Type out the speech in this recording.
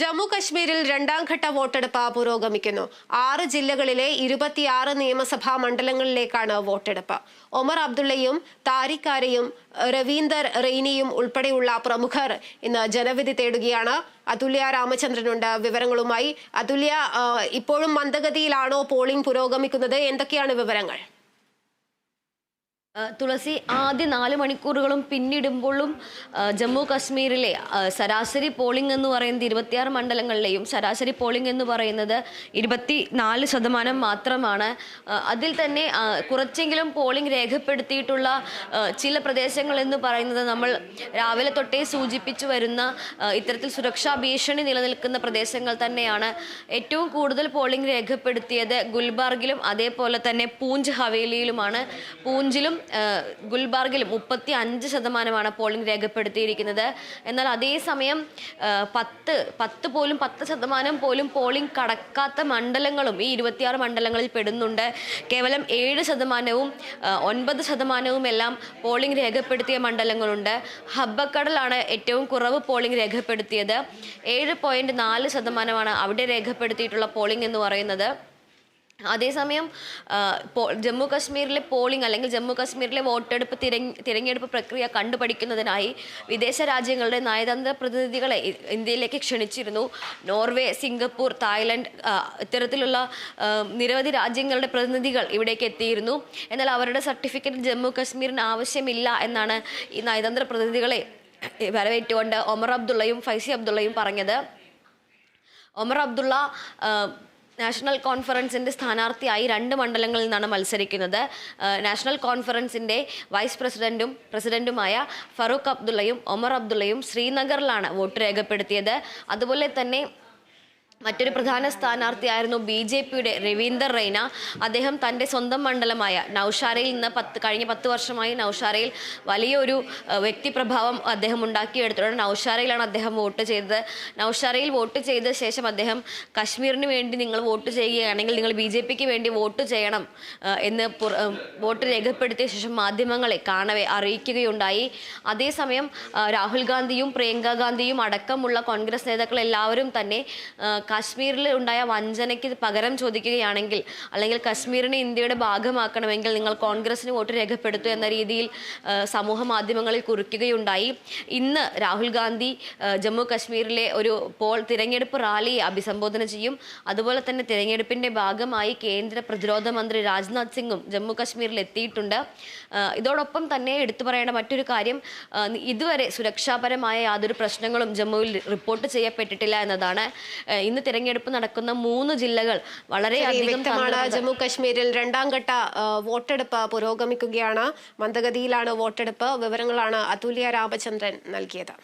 ജമ്മു രണ്ടാം ഘട്ട വോട്ടെടുപ്പ് പുരോഗമിക്കുന്നു. ആറ് ജില്ലകളിലെ ഇരുപത്തിയാറ് നിയമസഭാ മണ്ഡലങ്ങളിലേക്കാണ് വോട്ടെടുപ്പ്. ഒമർ അബ്ദുള്ളയും താരിഖാരയും രവീന്ദർ റെയ്നിയും ഉൾപ്പെടെയുള്ള പ്രമുഖർ ഇന്ന് ജനവിധി തേടുകയാണ്. അതുല്യ രാമചന്ദ്രനുണ്ട് വിവരങ്ങളുമായി. അതുല്യ ഇപ്പോഴും മന്ദഗതിയിലാണോ പോളിംഗ് പുരോഗമിക്കുന്നത്? എന്തൊക്കെയാണ് വിവരങ്ങൾ? തുളസി ആദ്യ നാല് മണിക്കൂറുകളും പിന്നിടുമ്പോഴും ജമ്മു കാശ്മീരിലെ ശരാശരി പോളിംഗ് എന്ന് പറയുന്നത് ഇരുപത്തിയാറ് മണ്ഡലങ്ങളിലെയും ശരാശരി പോളിംഗ് എന്ന് പറയുന്നത് ഇരുപത്തി നാല് ശതമാനം മാത്രമാണ്. അതിൽ തന്നെ കുറച്ചെങ്കിലും പോളിംഗ് രേഖപ്പെടുത്തിയിട്ടുള്ള ചില പ്രദേശങ്ങൾ എന്ന് പറയുന്നത് നമ്മൾ രാവിലെ തൊട്ടേ സൂചിപ്പിച്ചു വരുന്ന ഇത്തരത്തിൽ സുരക്ഷാ ഭീഷണി നിലനിൽക്കുന്ന പ്രദേശങ്ങൾ തന്നെയാണ്. ഏറ്റവും കൂടുതൽ പോളിംഗ് രേഖപ്പെടുത്തിയത് ഗുൽബാർഗിലും അതേപോലെ തന്നെ പൂഞ്ച് ഹവേലിയിലുമാണ്. പൂഞ്ചിലും ഗുൽബാർഗിലും മുപ്പത്തി അഞ്ച് ശതമാനമാണ് പോളിംഗ് രേഖപ്പെടുത്തിയിരിക്കുന്നത്. എന്നാൽ അതേസമയം പത്ത് പത്ത് പോലും പത്ത് ശതമാനം പോലും പോളിംഗ് കടക്കാത്ത മണ്ഡലങ്ങളും ഈ ഇരുപത്തിയാറ് മണ്ഡലങ്ങളിൽ പെടുന്നുണ്ട്. കേവലം ഏഴ് ശതമാനവും ഒൻപത് ശതമാനവും എല്ലാം പോളിംഗ് രേഖപ്പെടുത്തിയ മണ്ഡലങ്ങളുണ്ട്. ഹബ്ബക്കടലാണ് ഏറ്റവും കുറവ് പോളിംഗ് രേഖപ്പെടുത്തിയത്. ഏഴ് പോയിന്റ് നാല് ശതമാനമാണ് അവിടെ രേഖപ്പെടുത്തിയിട്ടുള്ള പോളിംഗ് എന്ന് പറയുന്നത്. അതേസമയം ജമ്മു കാശ്മീരിലെ പോളിംഗ് അല്ലെങ്കിൽ ജമ്മു കാശ്മീരിലെ വോട്ടെടുപ്പ് തിരഞ്ഞ് തിരഞ്ഞെടുപ്പ് പ്രക്രിയ കണ്ടുപഠിക്കുന്നതിനായി വിദേശ രാജ്യങ്ങളുടെ നയതന്ത്ര പ്രതിനിധികളെ ഇന്ത്യയിലേക്ക് ക്ഷണിച്ചിരുന്നു. നോർവേ സിംഗപ്പൂർ തായ്ലൻഡ് ഇത്തരത്തിലുള്ള നിരവധി രാജ്യങ്ങളുടെ പ്രതിനിധികൾ ഇവിടേക്ക് എത്തിയിരുന്നു. എന്നാൽ അവരുടെ സർട്ടിഫിക്കറ്റ് ജമ്മു കാശ്മീരിന് ആവശ്യമില്ല എന്നാണ് ഈ നയതന്ത്ര പ്രതിനിധികളെ വരവേറ്റുകൊണ്ട് ഒമർ അബ്ദുള്ളയും ഫൈസി അബ്ദുള്ളയും പറഞ്ഞത്. ഒമർ അബ്ദുള്ള നാഷണൽ കോൺഫറൻസിന്റെ സ്ഥാനാർത്ഥിയായി രണ്ട് മണ്ഡലങ്ങളിൽ നിന്നാണ് മത്സരിക്കുന്നത്. നാഷണൽ കോൺഫറൻസിന്റെ വൈസ് പ്രസിഡന്റും പ്രസിഡന്റുമായ ഫറൂഖ് അബ്ദുള്ളയും ഒമർ അബ്ദുള്ളയും ശ്രീനഗറിലാണ് വോട്ട് രേഖപ്പെടുത്തിയത്. അതുപോലെ തന്നെ മറ്റൊരു പ്രധാന സ്ഥാനാർത്ഥിയായിരുന്നു ബി ജെ പിയുടെ രവീന്ദർ റെയ്ന. അദ്ദേഹം തന്റെ സ്വന്തം മണ്ഡലമായ നൌഷാരയിൽ നിന്ന് പത്ത് കഴിഞ്ഞ പത്ത് വർഷമായി നൌഷാരയിൽ വലിയൊരു വ്യക്തിപ്രഭാവം അദ്ദേഹം ഉണ്ടാക്കിയെടുത്തിട്ടുണ്ട്. നൌഷാരയിലാണ് അദ്ദേഹം വോട്ട് ചെയ്തത്. നൌഷാരയിൽ വോട്ട് ചെയ്ത ശേഷം അദ്ദേഹം കശ്മീരിന് വേണ്ടി നിങ്ങൾ വോട്ട് ചെയ്യുകയാണെങ്കിൽ നിങ്ങൾ ബി ജെ പിക്ക് വേണ്ടി വോട്ട് ചെയ്യണം എന്ന് വോട്ട് രേഖപ്പെടുത്തിയ ശേഷം മാധ്യമങ്ങളെ കാണവേ അറിയിക്കുകയുണ്ടായി. അതേസമയം രാഹുൽ ഗാന്ധിയും പ്രിയങ്ക ഗാന്ധിയും അടക്കമുള്ള കോൺഗ്രസ് നേതാക്കൾ എല്ലാവരും തന്നെ കാശ്മീരിൽ ഉണ്ടായ വഞ്ചനയ്ക്ക് പകരം ചോദിക്കുകയാണെങ്കിൽ അല്ലെങ്കിൽ കശ്മീരിനെ ഇന്ത്യയുടെ ഭാഗമാക്കണമെങ്കിൽ നിങ്ങൾ കോൺഗ്രസിന് വോട്ട് രേഖപ്പെടുത്തു എന്ന രീതിയിൽ സമൂഹ മാധ്യമങ്ങളിൽ കുറിക്കുകയുണ്ടായി. ഇന്ന് രാഹുൽ ഗാന്ധി ജമ്മു കശ്മീരിലെ ഒരു പോൾ തിരഞ്ഞെടുപ്പ് റാലിയെ അഭിസംബോധന ചെയ്യും. അതുപോലെ തന്നെ തിരഞ്ഞെടുപ്പിന്റെ ഭാഗമായി കേന്ദ്ര പ്രതിരോധ മന്ത്രി രാജ്നാഥ് സിംഗും ജമ്മു കശ്മീരിൽ എത്തിയിട്ടുണ്ട്. ഇതോടൊപ്പം തന്നെ എടുത്തു പറയേണ്ട മറ്റൊരു കാര്യം ഇതുവരെ സുരക്ഷാപരമായ യാതൊരു പ്രശ്നങ്ങളും ജമ്മുവിൽ റിപ്പോർട്ട് ചെയ്യപ്പെട്ടിട്ടില്ല എന്നതാണ്. അഹ്, തിരഞ്ഞെടുപ്പ് നടക്കുന്ന മൂന്ന് ജില്ലകൾ വളരെ അധികം വ്യക്തമാണ്. ജമ്മു കാശ്മീരിൽ രണ്ടാം ഘട്ട വോട്ടെടുപ്പ് പുരോഗമിക്കുകയാണ്. മന്ദഗതിയിലാണ് വോട്ടെടുപ്പ്. വിവരങ്ങളാണ് അതുല്യ രാമചന്ദ്രൻ നൽകിയത്.